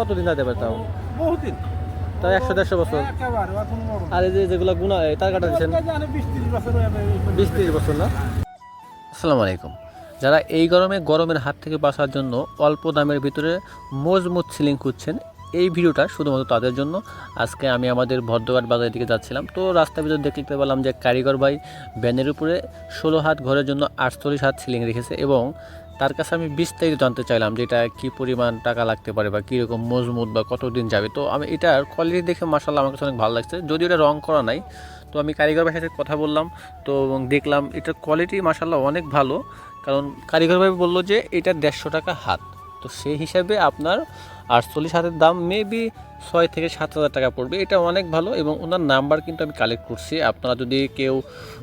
কতদিন যেতে পারে তাও? বহুদিন। তাও একশো দেড়শো বছর। আর এই যে যেগুলো গুণা তার কাটা দিচ্ছেন। বিশ তিরিশ বছর না? আসসালামু আলাইকুম। যারা এই গরমে গরমের হাত থেকে বাঁচার জন্য অল্প দামের ভিতরে মজমুত সিলিং খুঁজছেন এই ভিডিওটা শুধুমাত্র তাদের জন্য। আজকে আমি আমাদের ভদ্রঘাট বাজারের দিকে যাচ্ছিলাম। তো রাস্তার ভিতরে দেখতে পেলাম যে কারিগর ভাই ব্যানের উপরে ষোলো হাত ঘরের জন্য আটচল্লিশ হাত সিলিং রেখেছে এবং তার কাছে আমি বিস্তারিত জানতে চাইলাম যে এটা কী পরিমাণ টাকা লাগতে পারে বা কীরকম মজবুত বা কতদিন যাবে। তো আমি এটার কোয়ালিটি দেখে মাসাল্লাহ আমার কাছে অনেক ভালো লাগছে। যদিও এটা রং করা নাই, তো আমি কারিগর ভাইয়ের সাথে কথা বললাম। তো এবং দেখলাম এটার কোয়ালিটি মাসাল্লাহ অনেক ভালো। কারণ কারিগর ভাই বলল যে এটা দেড়শো টাকা হাত। তো সেই হিসাবে আপনার আটচল্লিশ হাতের দাম মেবি ছয় থেকে সাত হাজার টাকা পড়বে। এটা অনেক ভালো এবং ওনার নাম্বার কিন্তু আমি কালেক্ট করছি। আপনারা যদি কেউ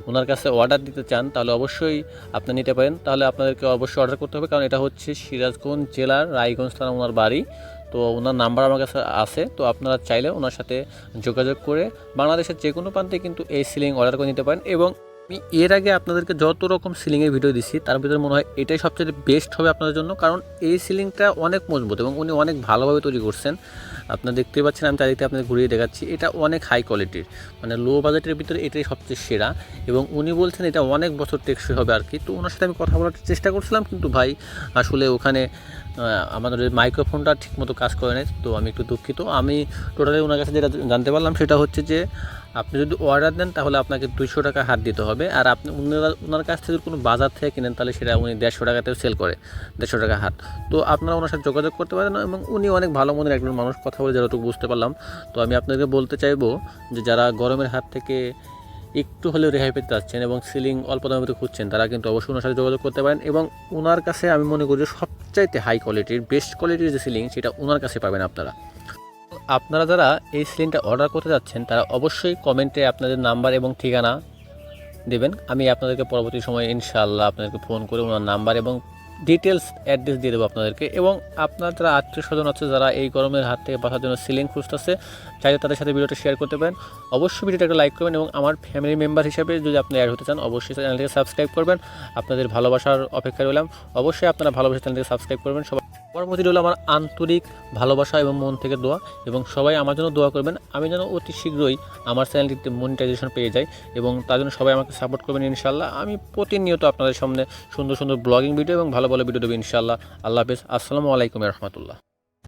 ওনার কাছে অর্ডার দিতে চান, তাহলে অবশ্যই আপনি নিতে পারেন। তাহলে আপনাদেরকে অবশ্যই অর্ডার করতে হবে, কারণ এটা হচ্ছে সিরাজগঞ্জ জেলার রায়গঞ্জ থানা ওনার বাড়ি। তো ওনার নাম্বার আমার কাছে আছে, তো আপনারা চাইলে ওনার সাথে যোগাযোগ করে বাংলাদেশের যে কোনো প্রান্তে কিন্তু এই সিলিং অর্ডার করে নিতে পারেন। এবং আমি এর আগে আপনাদেরকে যত রকম সিলিংয়ের ভিডিও দিছি, তার ভিতরে মনে হয় এটাই সবচেয়ে বেস্ট হবে আপনাদের জন্য, কারণ এই সিলিংটা অনেক মজবুত এবং উনি অনেক ভালোভাবে তৈরি করছেন। আপনারা দেখতে পাচ্ছেন, আমি চারিদিকে আপনাদের ঘুরিয়ে দেখাচ্ছি, এটা অনেক হাই কোয়ালিটির মানে লো বাজেটের ভিতরে এটাই সবচেয়ে সেরা এবং উনি বলছেন এটা অনেক বছর টেকসই হবে আর কি তো ওনার সাথে আমি কথা বলার চেষ্টা করছিলাম, কিন্তু ভাই আসলে ওখানে আমাদের মাইক্রোফোনটা ঠিকমতো কাজ করে নেয় তো আমি একটু দুঃখিত। আমি টোটালি ওনার কাছে যেটা জানতে পারলাম, সেটা হচ্ছে যে আপনি যদি অর্ডার দেন, তাহলে আপনাকে দুইশো টাকা হাত দিতে হবে। আর আপনি ওনারা কাছ থেকে কোনো বাজার থেকে কিনেন, তাহলে সেটা উনি দেড়শো টাকাতেও সেল করে, দেড়শো টাকা হাত তো আপনারা ওনার সাথে যোগাযোগ করতে পারেন এবং উনি অনেক ভালো মনের একজন মানুষ, কথা বলে যতটুকু বুঝতে পারলাম। তো আমি আপনাদেরকে বলতে চাইব যে যারা গরমের হাত থেকে একটু হলেও রেহাই পেতে চাচ্ছেন এবং সিলিং অল্প দামের মধ্যে খুঁজছেন, তারা কিন্তু অবশ্যই ওনার সাথে যোগাযোগ করতে পারেন এবং ওনার কাছে আমি মনে করি যে সবচাইতে হাই কোয়ালিটির বেস্ট কোয়ালিটির যে সিলিং সেটা ওনার কাছে পাবেন আপনারা। আপনারা যারা এই সিলিংটা অর্ডার করতে যাচ্ছেন, তারা অবশ্যই কমেন্টে আপনাদের নাম্বার এবং ঠিকানা দেবেন। আমি আপনাদেরকে পরবর্তী সময়ে ইনশাআল্লাহ আপনাদেরকে ফোন করে ওনার নাম্বার এবং ডিটেলস অ্যাড্রেস দিয়ে দেবো আপনাদেরকে। এবং আপনার যারা আত্মীয় স্বজন আছে, যারা এই গরমের হাত থেকে বাঁচার জন্য সিলিং খুঁজতেছে, চাইলে তাদের সাথে ভিডিওটা শেয়ার করতে পারেন। অবশ্যই ভিডিওটা একটা লাইক করবেন এবং আমার ফ্যামিলি মেম্বার হিসেবে যদি আপনি অ্যাড হতে চান, অবশ্যই চ্যানেলটিকে সাবস্ক্রাইব করবেন। আপনাদের ভালোবাসার অপেক্ষা রইলাম। অবশ্যই আপনারা ভালোবাসা চ্যানেলটিকে সাবস্ক্রাইব করবেন। সবাই পরবর্তী হলো আমার আন্তরিক ভালোবাসা এবং মন থেকে দোয়া, এবং সবাই আমার জন্য দোয়া করবেন। আমি যেন অতি শীঘ্রই আমার চ্যানেলটিতে মনিটাইজেশন পেয়ে যাই, এবং তার জন্য সবাই আমাকে সাপোর্ট করবেন ইনশাল্লাহ আমি প্রতিনিয়ত আপনাদের সামনে সুন্দর সুন্দর ব্লগিং ভিডিও এবং ভালো ভালো ভিডিও দেবো ইনশাল্লাহ আল্লাহ হাফেজ। আসসালামু আলাইকুম রহমতুল্লাহ।